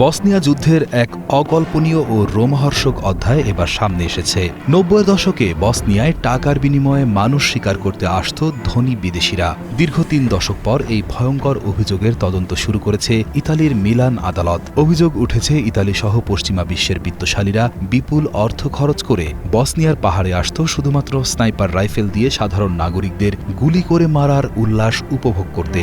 Bosnia যুদ্ধের এক অকল্পনীয় ও রোমহর্ষক অধ্যায় এবার সামনে এসেছে। নব্বই দশকে বসনিয়ায় টাকার বিনিময়ে মানুষ শিকার করতে আসত ধনী বিদেশিরা। দীর্ঘ তিন দশক পর এই ভয়ঙ্কর অভিযোগের তদন্ত শুরু করেছে ইতালির মিলান আদালত। অভিযোগ উঠেছে, ইতালি সহ পশ্চিমা বিশ্বের বিত্তশালীরা বিপুল অর্থ খরচ করে বসনিয়ার পাহাড়ে আসত শুধুমাত্র স্নাইপার রাইফেল দিয়ে সাধারণ নাগরিকদের গুলি করে মারার উল্লাস উপভোগ করতে।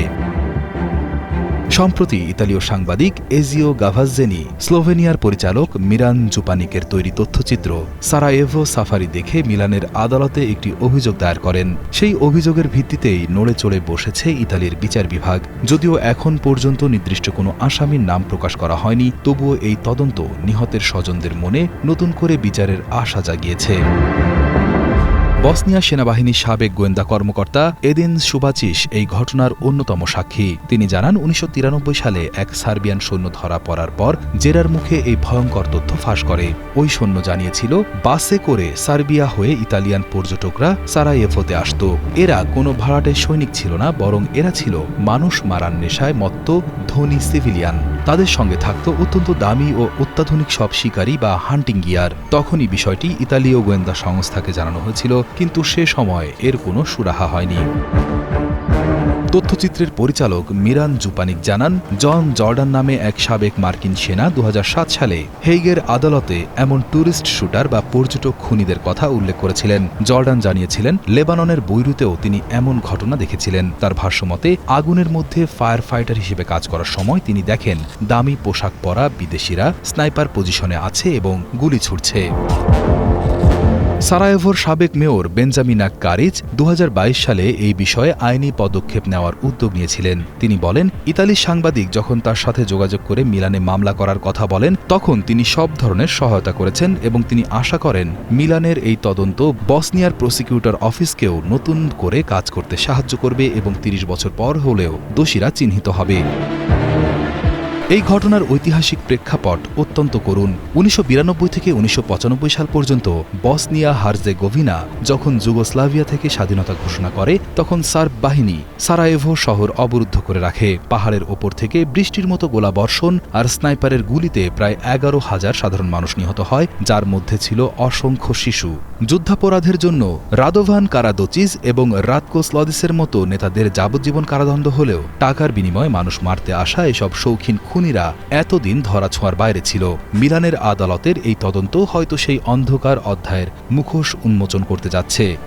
সম্প্রতি ইতালীয় সাংবাদিক এজিও গাভাজ্জেনি স্লোভেনিয়ার পরিচালক মিরান জুপানিকের তৈরি তথ্যচিত্র সারায়েভো সাফারি দেখে মিলানের আদালতে একটি অভিযোগ দায়ের করেন। সেই অভিযোগের ভিত্তিতেই নড়ে চড়ে বসেছে ইতালির বিচার বিভাগ। যদিও এখন পর্যন্ত নির্দিষ্ট কোনো আসামির নাম প্রকাশ করা হয়নি, তবুও এই তদন্ত নিহতের স্বজনদের মনে নতুন করে বিচারের আশা জাগিয়েছে। বসনিয়া সেনাবাহিনীর সাবেক গোয়েন্দা কর্মকর্তা এদিন সুবাচিস এই ঘটনার অন্যতম সাক্ষী। তিনি জানান, উনিশশো তিরানব্বই সালে এক সার্বিয়ান সৈন্য ধরা পড়ার পর জেরার মুখে এই ভয়ঙ্কর তথ্য ফাঁস করে। ওই সৈন্য জানিয়েছিল, বাসে করে সার্বিয়া হয়ে ইতালিয়ান পর্যটকরা সারাইয়েফোতে আসত। এরা কোনো ভাড়াটে সৈনিক ছিল না, বরং এরা ছিল মানুষ মারার নেশায় মত্ত ধনী সিভিলিয়ান। তাদের সঙ্গে থাকত অত্যন্ত দামি ও অত্যাধুনিক সব শিকারী বা হান্টিং গিয়ার। তখনই বিষয়টি ইতালীয় গোয়েন্দা সংস্থাকে জানানো হয়েছিল, কিন্তু সে সময় এর কোনো সুরাহা হয়নি। তথ্যচিত্রের পরিচালক মিরান জুপানিক জানান, জন জর্ডান নামে এক সাবেক মার্কিন সেনা দু হাজার সাত সালে হেইগের আদালতে এমন ট্যুরিস্ট শুটার বা পর্যটক খুনিদের কথা উল্লেখ করেছিলেন। জর্ডান জানিয়েছিলেন, লেবাননের বৈরুতেও তিনি এমন ঘটনা দেখেছিলেন। তার ভাষ্যমতে, আগুনের মধ্যে ফায়ার ফাইটার হিসেবে কাজ করার সময় তিনি দেখেন, দামি পোশাক পরা বিদেশিরা স্নাইপার পজিশনে আছে এবং গুলি ছুটছে সারায়েভোর সাবেক মেয়র বেঞ্জামিনা কারিজ দু হাজার বাইশ সালে এই বিষয়ে আইনি পদক্ষেপ নেওয়ার উদ্যোগ নিয়েছিলেন। তিনি বলেন, ইতালির সাংবাদিক যখন তার সাথে যোগাযোগ করে মিলানে মামলা করার কথা বলেন, তখন তিনি সব ধরনের সহায়তা করেছেন এবং তিনি আশা করেন, মিলানের এই তদন্ত বসনিয়ার প্রসিকিউটর অফিসকেও নতুন করে কাজ করতে সাহায্য করবে এবং ৩০ বছর পর হলেও দোষীরা চিহ্নিত হবে। এই ঘটনার ঐতিহাসিক প্রেক্ষাপট অত্যন্ত করুণ। উনিশশো থেকে উনিশশো পঁচানব্বই সাল পর্যন্ত বসনিয়া হার্জেগোভিনা যখন যুগোস্লাভিয়া থেকে স্বাধীনতা ঘোষণা করে, তখন সার্ব বাহিনী সারায়েভো শহর অবরুদ্ধ করে রাখে। পাহাড়ের ওপর থেকে বৃষ্টির মতো গোলা বর্ষণ আর স্নাইপারের গুলিতে প্রায় এগারো হাজার সাধারণ মানুষ নিহত হয়, যার মধ্যে ছিল অসংখ্য শিশু। যুদ্ধাপরাধের জন্য রাদোভান কারাদোচিজ এবং রাতকো স্লদিসের মতো নেতাদের যাবজ্জীবন কারাদণ্ড হলেও টাকার বিনিময়ে মানুষ মারতে আসা এসব শৌখিন খুনিরা এতদিন ধরাছোঁয়ার বাইরে ছিল। মিলানের আদালতের এই তদন্ত হয়তো সেই অন্ধকার অধ্যায়ের মুখোশ উন্মোচন করতে যাচ্ছে।